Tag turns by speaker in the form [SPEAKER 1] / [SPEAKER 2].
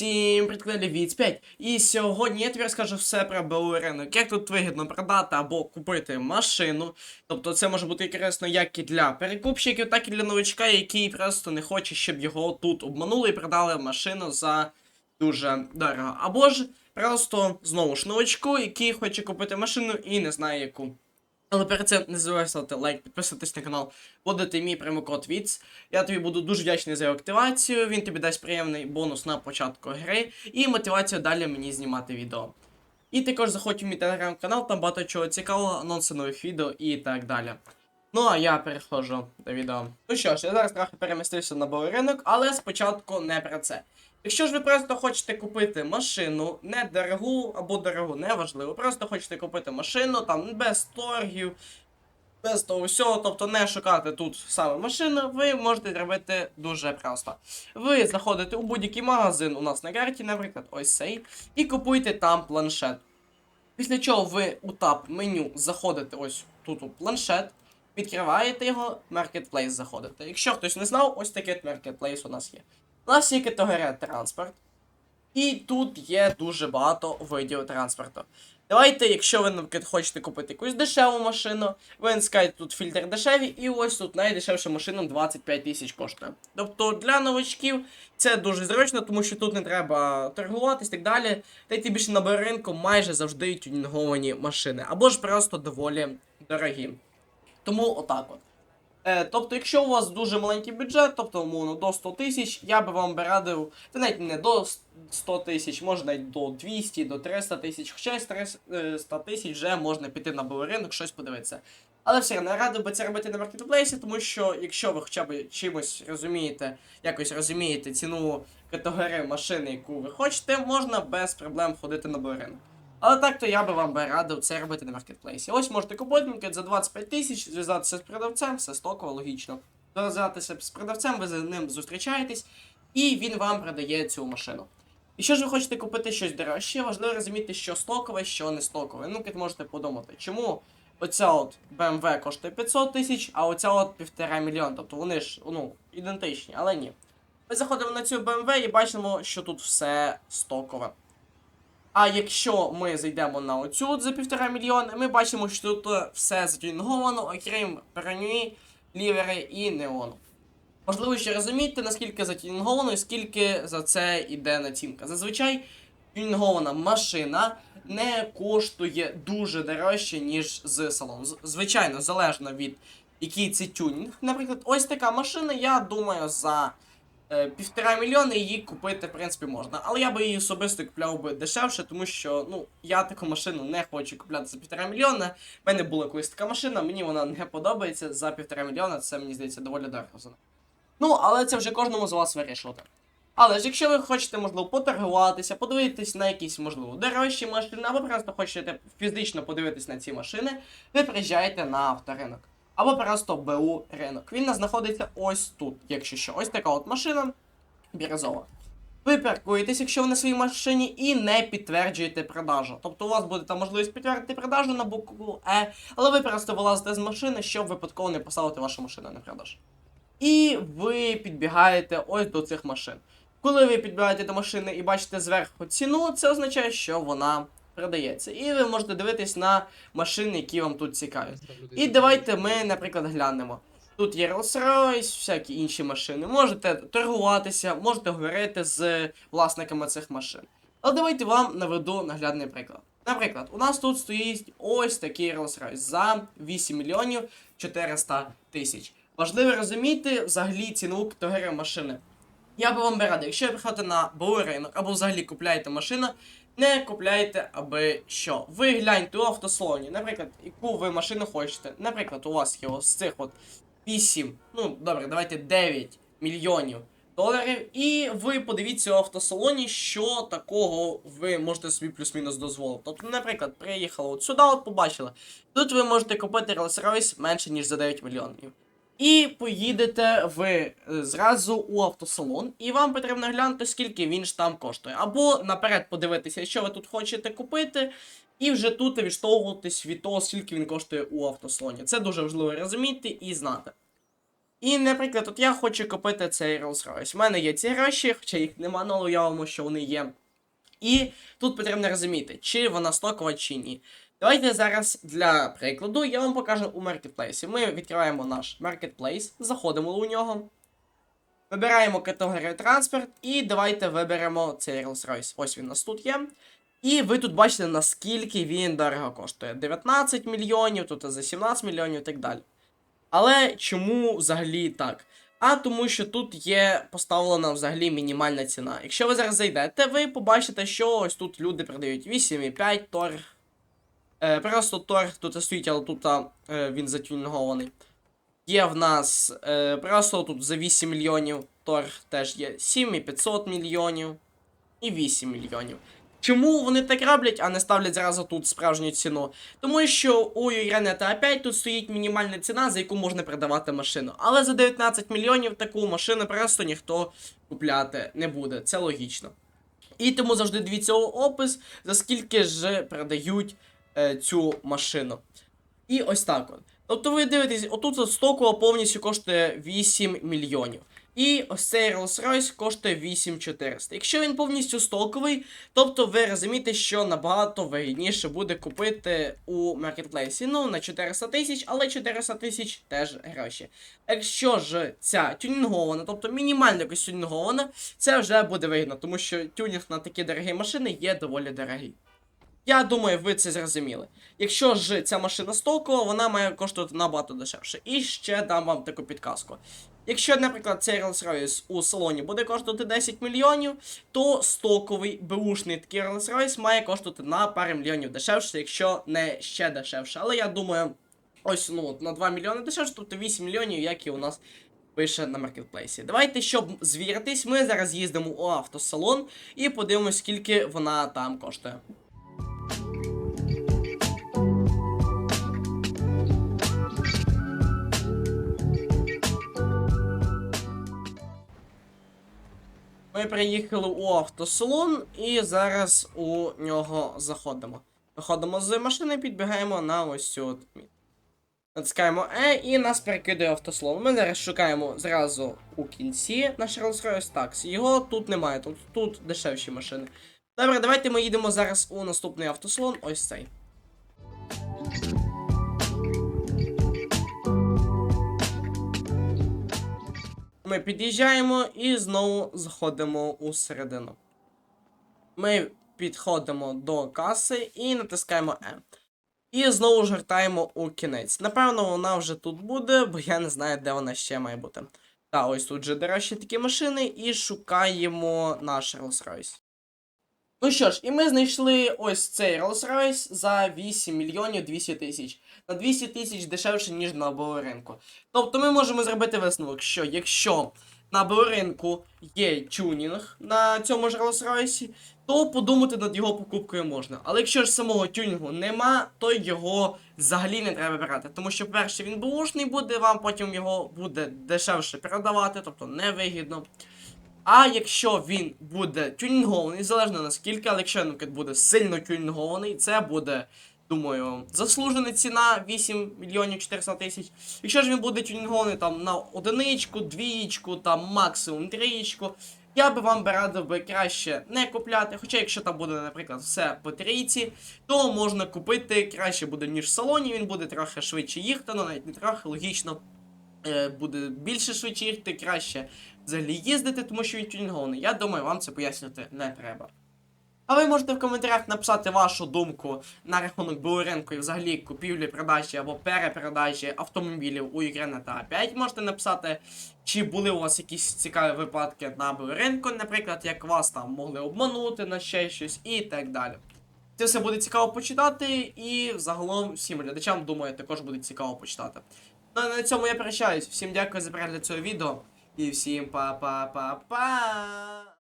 [SPEAKER 1] Всім привіт, від 5. І сьогодні я тобі розкажу все про БУ ринок. Як тут вигідно продати або купити машину. Тобто це може бути корисно як і для перекупщиків, так і для новичка, який просто не хоче, щоб його тут обманули і продали машину за дуже дорого. Або ж просто знову ж новичку, який хоче купити машину і не знає яку. Але перед цим не забувай ставити лайк, підписуватись на канал, вводити мій промокод VITS. Я тобі буду дуже вдячний за його активацію. Він тобі дасть приємний бонус на початку гри і мотивацію далі мені знімати відео. І також заходь в мій телеграм-канал, там багато чого цікавого, анонси нових відео і так далі. Ну а я переходжу до відео. Ну що ж, я зараз трохи перемістився на ринок, але спочатку не про це. Якщо ж ви просто хочете купити машину, не дорогу або дорогу, неважливо, просто хочете купити машину там без торгів, без того всього, тобто не шукати тут саме машину, ви можете зробити дуже просто. Ви заходите у будь-який магазин у нас на карті, наприклад, ось цей, і купуєте там планшет. Після чого ви у тап меню заходите ось тут у планшет, відкриваєте його, Marketplace заходите. Якщо хтось не знав, ось такий Marketplace у нас є. У нас є категорія транспорт. І тут є дуже багато видів транспорту. Давайте, якщо ви, наприклад, хочете купити якусь дешеву машину, ви натискаєте тут фільтр дешеві, і ось тут найдешевша машина 25 тисяч коштує. Тобто для новачків це дуже зручно, тому що тут не треба торгуватись і так далі. Та й ті більше на ринку майже завжди тюнінговані машини, або ж просто доволі дорогі. Тому отак от. Е, тобто, якщо у вас дуже маленький бюджет, тобто умовно до 100 тисяч, я би вам би радив, та навіть не до 100 тисяч, може навіть до 200, до 300 тисяч, хоча з 300 тисяч вже можна піти на білий ринок, щось подивитися. Але все одно радив би це робити на маркетплейсі, тому що якщо ви хоча б чимось розумієте, якось розумієте ціну категорії машини, яку ви хочете, можна без проблем ходити на білий ринок. Але так то я би вам би радив це робити на маркетплейсі. Ось можете купити за 25 тисяч, зв'язатися з продавцем, все стоково, логічно. Зв'язатися з продавцем, ви з ним зустрічаєтесь, і він вам продає цю машину. І що ж ви хочете купити щось дорожче, важливо розуміти, що стокове, що не стокове. Ну, можете подумати, чому оця от BMW коштує 500 тисяч, а оця от півтора мільйон. Тобто вони ж ну, ідентичні, але ні. Ми заходимо на цю BMW і бачимо, що тут все стокове. А якщо ми зайдемо на оцю за півтора мільйона, ми бачимо, що тут е, все затюнговано, окрім броньої, лівери і неону. Можливо, ще розумієте, наскільки затюнговано і скільки за це йде націнка. Зазвичай тюнінгована машина не коштує дуже дорожче, ніж з салону. Звичайно, залежно від який це тюнінг. Наприклад, ось така машина, я думаю, за півтора мільйона її купити, в принципі, можна. Але я би її особисто купляв би дешевше, тому що ну, я таку машину не хочу купляти за півтора мільйона. У мене була колись така машина, мені вона не подобається за півтора мільйона, це мені здається доволі дорого. за. Ну, але це вже кожному з вас вирішувати. Але ж якщо ви хочете, можливо, поторгуватися, подивитись на якісь, можливо, дорожчі машини, або просто хочете фізично подивитись на ці машини, ви приїжджаєте на авторинок. Або просто БУ ринок. Він знаходиться ось тут, якщо що. Ось така от машина бірозова. Ви паркуєтесь, якщо ви на своїй машині, і не підтверджуєте продажу. Тобто у вас буде там можливість підтвердити продажу на букву Е, але ви просто вилазите з машини, щоб випадково не поставити вашу машину на продаж. І ви підбігаєте ось до цих машин. Коли ви підбігаєте до машини і бачите зверху ціну, це означає, що вона продається. І ви можете дивитись на машини, які вам тут цікаві. І давайте ми, наприклад, глянемо. Тут є Rolls-Royce, всякі інші машини. Можете торгуватися, можете говорити з власниками цих машин. Але давайте вам наведу наглядний приклад. Наприклад, у нас тут стоїть ось такий Rolls-Royce за 8 мільйонів 400 тисяч. Важливо розуміти взагалі ціну категорії машини. Я би вам би радив, якщо ви приходите на БУ ринок або взагалі купляєте машину, не купляйте аби що. Ви гляньте у автосалоні, наприклад, яку ви машину хочете. Наприклад, у вас є ось цих от 8, ну добре, давайте 9 мільйонів доларів. І ви подивіться у автосалоні, що такого ви можете собі плюс-мінус дозволити. Тобто, наприклад, приїхали от сюди, от побачили. Тут ви можете купити Rolls-Royce менше, ніж за 9 мільйонів. І поїдете ви е, зразу у автосалон, і вам потрібно глянути, скільки він ж там коштує. Або наперед подивитися, що ви тут хочете купити, і вже тут відштовхуватись від того, скільки він коштує у автосалоні. Це дуже важливо розуміти і знати. І, наприклад, от я хочу купити цей Rolls-Royce. У мене є ці гроші, хоча їх нема, але уявимо, що вони є. І тут потрібно розуміти, чи вона стокова, чи ні. Давайте зараз для прикладу я вам покажу у маркетплейсі. Ми відкриваємо наш маркетплейс, заходимо у нього. Вибираємо категорію транспорт і давайте виберемо цей Rolls-Royce. Ось він у нас тут є. І ви тут бачите, наскільки він дорого коштує. 19 мільйонів, тут за 17 мільйонів і так далі. Але чому взагалі так? А тому, що тут є поставлена взагалі мінімальна ціна. Якщо ви зараз зайдете, ви побачите, що ось тут люди продають 8,5 торг. Е, просто торг тут стоїть, але тут е, він затюнгований. Є в нас е, просто тут за 8 мільйонів торг теж є 7,500 мільйонів і 8 мільйонів. Чому вони так роблять, а не ставлять зразу тут справжню ціну? Тому що у Юренета 5 тут стоїть мінімальна ціна, за яку можна продавати машину. Але за 19 мільйонів таку машину просто ніхто купляти не буде. Це логічно. І тому завжди дивіться опис, за скільки ж продають е, цю машину. І ось так от. Тобто ви дивитесь, отут от стокова повністю коштує 8 мільйонів. І ось цей Rolls-Royce коштує 8400. Якщо він повністю стоковий, тобто ви розумієте, що набагато вигідніше буде купити у маркетплейсі. Ну, на 400 тисяч, але 400 тисяч теж гроші. Якщо ж ця тюнінгована, тобто мінімально якось тюнінгована, це вже буде вигідно, тому що тюнінг на такі дорогі машини є доволі дорогий. Я думаю, ви це зрозуміли. Якщо ж ця машина стокова, вона має коштувати набагато дешевше. І ще дам вам таку підказку. Якщо, наприклад, цей Rolls-Royce у салоні буде коштувати 10 мільйонів, то стоковий беушний такий Rolls-Royce має коштувати на пару мільйонів дешевше, якщо не ще дешевше. Але я думаю, ось ну, на 2 мільйони дешевше, тобто 8 мільйонів, як і у нас пише на маркетплейсі. Давайте, щоб звіритись, ми зараз їздимо у автосалон і подивимось, скільки вона там коштує. Ми приїхали у автосалон і зараз у нього заходимо. Виходимо з машини, підбігаємо на ось цю мітку. Натискаємо E і нас перекидає автослон. Ми зараз шукаємо зразу у кінці наш Rolls-Royce Taxi. Його тут немає, тут, тут дешевші машини. Добре, давайте ми їдемо зараз у наступний автослон, ось цей. Ми під'їжджаємо і знову заходимо у середину. Ми підходимо до каси і натискаємо E. І знову ж гортаємо у кінець. Напевно, вона вже тут буде, бо я не знаю, де вона ще має бути. Та, ось тут же дорожчі такі машини, і шукаємо наш Rolls-Royce. Ну що ж, і ми знайшли ось цей Rolls-Royce за 8 мільйонів 200 тисяч. На 200 тисяч дешевше, ніж на БУ ринку. Тобто ми можемо зробити висновок, що якщо на БУ ринку є тюнінг на цьому ж Rolls-Royce, то подумати над його покупкою можна. Але якщо ж самого тюнінгу нема, то його взагалі не треба брати. Тому що, перше, він бушний буде, вам потім його буде дешевше продавати, тобто невигідно. А якщо він буде тюнінгований, залежно наскільки, але якщо наприклад, буде сильно тюнінгований, це буде, думаю, заслужена ціна 8 мільйонів 400 тисяч. Якщо ж він буде тюнінгований там на одиничку, двієчку, там максимум трієчку, я би вам радив би краще не купляти. Хоча якщо там буде, наприклад, все по трійці, то можна купити краще буде, ніж в салоні, він буде трохи швидше їхати, ну навіть не трохи, логічно. Е, Буде більше швидше їхати, краще взагалі їздити, тому що він тюнінгований. Я думаю, вам це пояснювати не треба. А ви можете в коментарях написати вашу думку на рахунок БУ і взагалі купівлі, продажі або перепродажі автомобілів у Ukraine та 5 можете написати, чи були у вас якісь цікаві випадки на БУ наприклад, як вас там могли обманути на ще щось і так далі. Це все буде цікаво почитати, і загалом всім глядачам, думаю, також буде цікаво почитати. Ну, а на цьому я прощаюсь. Всім дякую за перегляд цього відео. І всім па-па-па-па!